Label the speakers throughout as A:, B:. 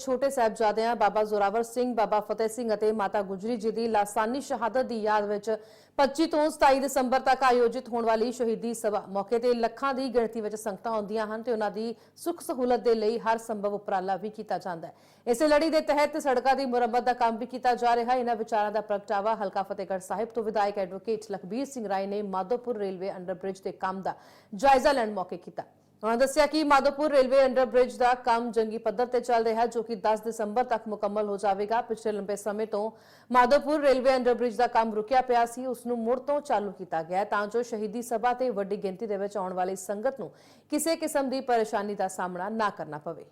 A: ਛੋਟੇ ਸਾਹਿਬਜ਼ਾਦਿਆਂ ਬਾਬਾ ਜ਼ੋਰਾਵਰ ਸਿੰਘ, ਬਾਬਾ ਫਤਿਹ ਸਿੰਘ ਅਤੇ ਮਾਤਾ ਗੁਜਰੀ ਜੀ ਦੀ ਲਾਸਾਨੀ ਸ਼ਹਾਦਤ ਦੀ ਯਾਦ ਵਿੱਚ 25 ਤੋਂ 27 ਦਸੰਬਰ ਤੱਕ ਆਯੋਜਿਤ ਹੋਣ ਵਾਲੀ ਸ਼ਹੀਦੀ ਸਭਾ ਮੌਕੇ ਤੇ ਲੱਖਾਂ ਦੀ ਗਿਣਤੀ ਵਿੱਚ ਸੰਗਤਾਂ ਆਉਂਦੀਆਂ ਹਨ ਤੇ ਉਹਨਾਂ ਦੀ ਸੁੱਖ ਸਹੂਲਤ ਦੇ ਲਈ ਹਰ ਸੰਭਵ ਉਪਰਾਲਾ ਵੀ ਕੀਤਾ ਜਾਂਦਾ ਹੈ। ਇਸੇ ਲੜੀ ਦੇ ਤਹਿਤ ਸੜਕਾਂ ਦੀ ਮੁਰੰਮਤ ਦਾ ਕੰਮ ਵੀ ਕੀਤਾ ਜਾ ਰਿਹਾ ਹੈ। ਇਹਨਾਂ ਵਿਚਾਰਾਂ ਦਾ ਪ੍ਰਗਟਾਵਾ ਹਲਕਾ ਫਤਿਹਗੜ੍ਹ ਸਾਹਿਬ ਤੋਂ ਵਿਧਾਇਕ ਐਡਵੋਕੇਟ ਲਖਬੀਰ ਸਿੰਘ ਰਾਏ ਨੇ ਮਾਧੋਪੁਰ ਰੇਲਵੇ ਅੰਡਰਬ੍ਰਿਜ ਦੇ ਕੰਮ ਦਾ ਜਾਇਜ਼ਾ ਲੈਣ ਮੌਕੇ ਕੀਤਾ। ਉਹਨਾਂ ਦੱਸਿਆ ਕਿ ਮਾਧੋਪੁਰ ਰੇਲਵੇ ਅੰਡਰਬ੍ਰਿਜ ਦਾ ਕੰਮ ਜੰਗੀ ਪੱਧਰ ਤੇ ਚੱਲ ਰਿਹਾ ਜੋ ਕਿ 10 ਦਸੰਬਰ ਤੱਕ ਮੁਕੰਮਲ ਹੋ ਜਾਵੇਗਾ। ਪਿਛਲੇ ਲੰਬੇ ਸਮੇਂ ਤੋਂ ਮਾਧੋਪੁਰ ਰੇਲਵੇ ਅੰਡਰਬ੍ਰਿਜ ਦਾ ਕੰਮ ਰੁਕਿਆ ਪਿਆ ਸੀ, ਉਸ ਨੂੰ ਮੁੜ ਤੋਂ ਚਾਲੂ ਕੀਤਾ ਗਿਆ ਤਾਂ ਜੋ ਸ਼ਹੀਦੀ ਸਭਾ ਤੇ ਵੱਡੀ ਗਿਣਤੀ ਦੇ ਵਿੱਚ ਆਉਣ ਵਾਲੀ ਸੰਗਤ ਨੂੰ ਕਿਸੇ ਕਿਸਮ ਦੀ ਪਰੇਸ਼ਾਨੀ ਦਾ ਸਾਹਮਣਾ ਨਾ ਕਰਨਾ ਪਵੇ।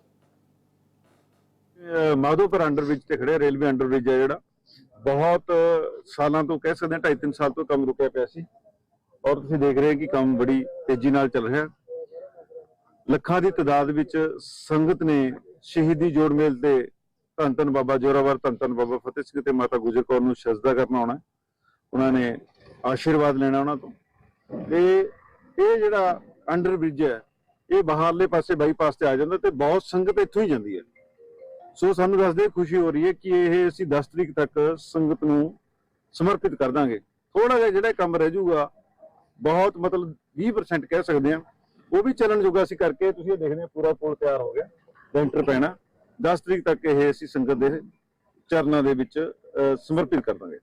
B: ਮਾਧੋਪੁਰ ਅੰਡਰ ਵਿੱਚ ਤੇ ਖੜਿਆ ਰੇਲਵੇ ਅੰਡਰ ਬ੍ਰਿਜ ਹੈ ਜਿਹੜਾ। ਬਹੁਤ ਸਾਲਾਂ ਤੋਂ ਕਹਿ ਸਕਦੇ ਹਾਂ 2.5 ਸਾਲ ਤੋਂ ਕੰਮ ਰੁਕਿਆ ਪਿਆ ਸੀ। ਔਰ ਤੁਸੀਂ ਦੇਖ ਰਹੇ ਹੋ ਕਿ ਕੰਮ ਬੜੀ ਤੇਜ਼ੀ ਨਾਲ ਚੱਲ ਰਿਹਾ ਲੱਖਾਂ ਦੀ ਤਾਦਾਦ ਵਿੱਚ ਸੰਗਤ ਨੇ ਸ਼ਹੀਦੀ ਜੋੜ ਮੇਲ ਤੇ ਧੰਨ ਧੰਨ ਬਾਬਾ ਜੋਰਾਵਰ, ਧੰਨ ਧੰਨ ਬਾਬਾ ਫਤਿਹ ਸਿੰਘ ਤੇ ਮਾਤਾ ਗੁਜਰ ਕੌਰ ਨੂੰ ਸਜਦਾ ਕਰਨ ਆਉਣਾ ਹੈ। ਉਹਨਾਂ ਨੇ ਆਸ਼ੀਰਵਾਦ ਲੈਣਾ ਉਹਨਾਂ ਤੋਂ। ਤੇ ਇਹ ਜਿਹੜਾ ਅੰਡਰ ਬ੍ਰਿਜ ਹੈ, ਇਹ ਬਾਹਰਲੇ ਪਾਸੇ ਬਾਈਪਾਸ ਤੇ ਆ ਜਾਂਦਾ ਤੇ ਬਹੁਤ ਸੰਗਤ ਇੱਥੋਂ ਹੀ ਜਾਂਦੀ ਹੈ। ਸੋ ਸਾਨੂੰ ਦੱਸਦੇ ਖੁਸ਼ੀ ਹੋ ਰਹੀ ਹੈ ਕਿ ਇਹ ਅਸੀਂ 10 ਤਰੀਕ ਤੱਕ ਸੰਗਤ ਨੂੰ ਸਮਰਪਿਤ ਕਰ ਦਾਂਗੇ। ਥੋੜਾ ਜਿਹਾ ਜਿਹੜਾ ਕੰਮ ਰਹਿ ਜਾਊਗਾ, ਬਹੁਤ ਮਤਲਬ 20% ਕਹਿ ਸਕਦੇ ਹਾਂ। ਉਹ ਵੀ ਚੱਲਣ ਜੋਗਾ ਅਸੀਂ ਕਰਕੇ ਤੁਸੀਂ ਇਹ ਦੇਖਦੇ ਹੋ ਪੂਰਾ ਪੁਲ ਤਿਆਰ ਹੋ ਗਿਆ ਲੈਂਟਰ ਪੈਣਾ। 10 ਤਰੀਕ ਤੱਕ ਇਹ ਅਸੀਂ ਸੰਗਤ ਦੇ ਚਰਨਾਂ ਦੇ ਵਿੱਚ ਅਹ, ਸਮਰਪਿਤ ਕਰ ਦਾਂਗੇ।